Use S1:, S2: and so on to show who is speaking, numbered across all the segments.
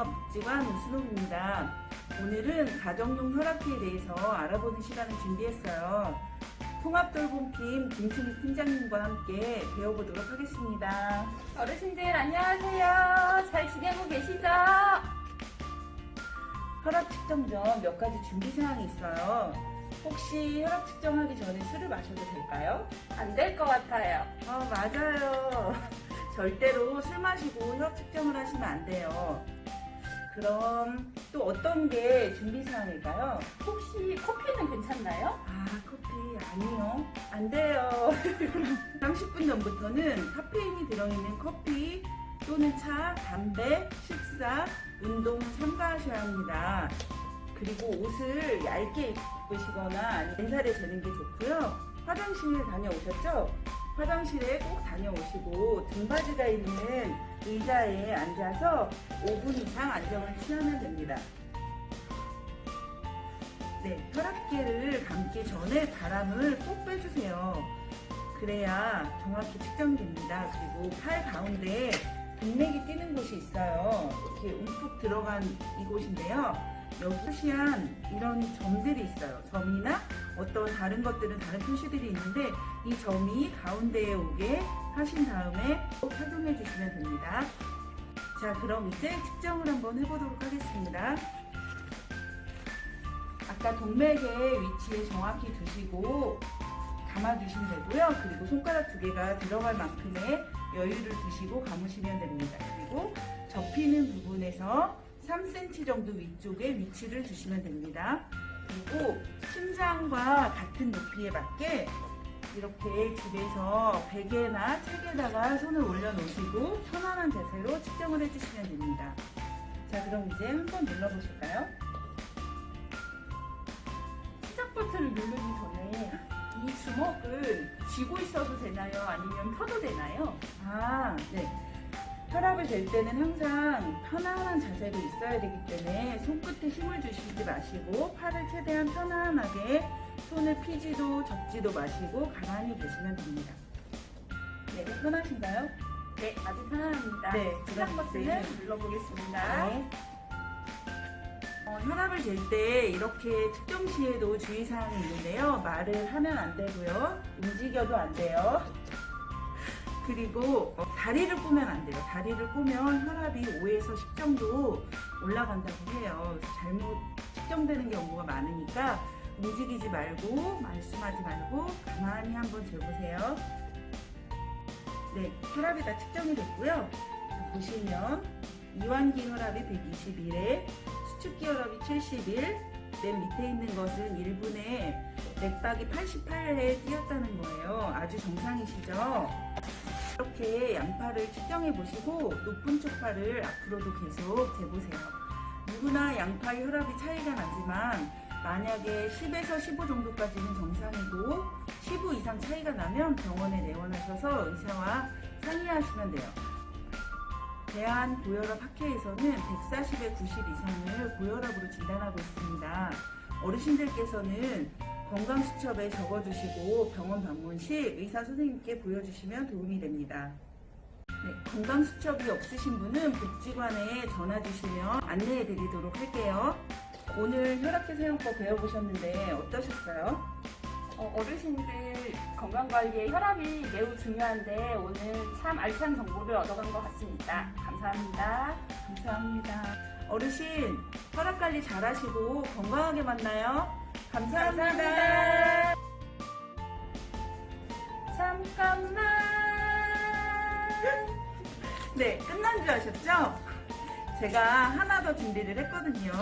S1: 시흥시 노인종합복지관 우수동입니다. 오늘은 가정용 혈압기에 대해서 알아보는 시간을 준비했어요. 통합돌봄팀 김승희 팀장님과 함께 배워보도록 하겠습니다.
S2: 어르신들 안녕하세요. 잘 지내고 계시죠?
S1: 혈압 측정 전 몇 가지 준비 사항이 있어요. 혹시 혈압 측정하기 전에 술을 마셔도 될까요?
S2: 안 될 것 같아요.
S1: 아, 맞아요. 절대로 술 마시고 혈압 측정을 하시면 안 돼요. 그럼 또 어떤 게 준비 사항일까요?
S2: 혹시 커피는 괜찮나요?
S1: 아, 커피 아니요. 안 돼요. 30분 전부터는 카페인이 들어있는 커피 또는 차, 담배, 식사, 운동은 삼가하셔야 합니다. 그리고 옷을 얇게 입으시거나 아니면 맨살에 재는 게 좋고요. 화장실 다녀오셨죠? 화장실에 꼭 다녀오시고 등받이가 있는 의자에 앉아서 5분 이상 안정을 취하면 됩니다. 네, 혈압계를 감기 전에 바람을 꼭 빼주세요. 그래야 정확히 측정됩니다. 그리고 팔 가운데 동맥이 뛰는 곳이 있어요. 이렇게 움푹 들어간 이곳인데요. 여기 표시한 이런 점들이 있어요. 점이나 어떤 다른 것들은 다른 표시들이 있는데 이 점이 가운데에 오게 하신 다음에 꼭 착용해 주시면 됩니다. 자, 그럼 이제 측정을 한번 해보도록 하겠습니다. 아까 동맥의 위치에 정확히 두시고 감아주시면 되고요. 그리고 손가락 두 개가 들어갈 만큼의 여유를 두시고 감으시면 됩니다. 그리고 접히는 부분에서 3cm 정도 위쪽에 위치를 두시면 됩니다. 그리고 심장과 같은 높이에 맞게 이렇게 집에서 베개나 책에다가 손을 올려놓으시고 편안한 자세로 측정을 해주시면 됩니다. 자, 그럼 이제 한번 눌러보실까요?
S2: 시작 버튼을 누르기 전에 이 주먹을 쥐고 있어도 되나요? 아니면 펴도 되나요?
S1: 아, 네. 혈압을 잴 때는 항상 편안한 자세로 있어야 되기 때문에 손끝에 힘을 주시지 마시고 팔을 최대한 편안하게 손을 피지도 접지도 마시고 가만히 계시면 됩니다. 네, 편하신가요?
S2: 네, 아주 편안합니다.
S1: 네,
S2: 시작 버튼을
S1: 이제-
S2: 눌러보겠습니다.
S1: 네. 어, 혈압을 잴 때 이렇게 측정 시에도 주의사항이 있는데요. 말을 하면 안 되고요. 움직여도 안 돼요. 그리고 어, 다리를 꼬면 안 돼요. 다리를 꼬면 혈압이 5에서 10 정도 올라간다고 해요. 잘못 측정되는 경우가 많으니까 움직이지 말고 말씀하지 말고 가만히 한번 재보세요. 네, 혈압이 다 측정이 됐고요. 보시면 이완기 혈압이 121에 수축기 혈압이 71, 맨 밑에 있는 것은 1분에 맥박이 88에 뛰었다는 거예요. 아주 정상이시죠? 이렇게 양팔을 측정해 보시고 높은 쪽팔을 앞으로도 계속 재보세요. 누구나 양팔 혈압이 차이가 나지만 만약에 10에서 15 정도까지는 정상이고 15 이상 차이가 나면 병원에 내원하셔서 의사와 상의하시면 돼요. 대한 고혈압 학회에서는 140에 90 이상을 고혈압으로 진단하고 있습니다. 어르신들께서는 건강수첩에 적어주시고 병원 방문 시 의사 선생님께 보여주시면 도움이 됩니다. 네, 건강수첩이 없으신 분은 복지관에 전화 주시면 안내해 드리도록 할게요. 오늘 혈압계 사용법 배워보셨는데 어떠셨어요?
S2: 어, 어르신들 건강관리에 혈압이 매우 중요한데 오늘 참 알찬 정보를 얻어간 것 같습니다. 감사합니다.
S1: 감사합니다. 어르신, 혈압 관리 잘 하시고 건강하게 만나요. 감사합니다.
S2: 감사합니다. 잠깐만.
S1: 네, 끝난 줄 아셨죠? 제가 하나 더 준비를 했거든요.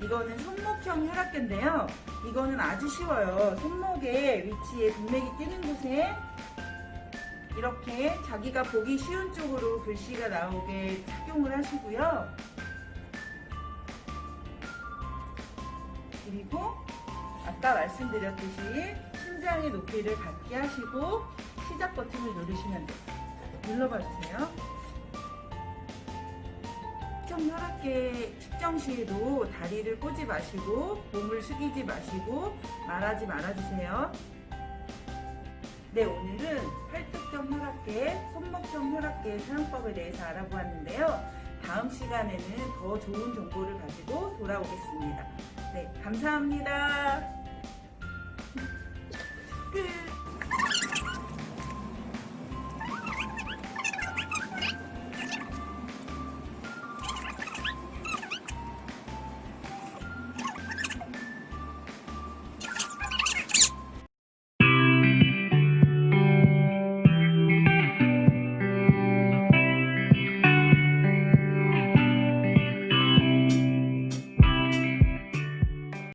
S1: 이거는 손목형 혈압계인데요. 이거는 아주 쉬워요. 손목의 위치에 동맥이 뛰는 곳에 이렇게 자기가 보기 쉬운 쪽으로 글씨가 나오게 착용을 하시고요. 그리고 아까 말씀드렸듯이 심장의 높이를 갖게 하시고 시작 버튼을 누르시면 돼요. 눌러봐 주세요. 측정 혈압계 측정 시에도 다리를 꼬지 마시고 몸을 숙이지 마시고 말하지 말아주세요. 네, 오늘은 팔뚝정 혈압계, 손목정 혈압계 사용법에 대해서 알아보았는데요. 다음 시간에는 더 좋은 정보를 가지고 돌아오겠습니다. 네, 감사합니다. 끝.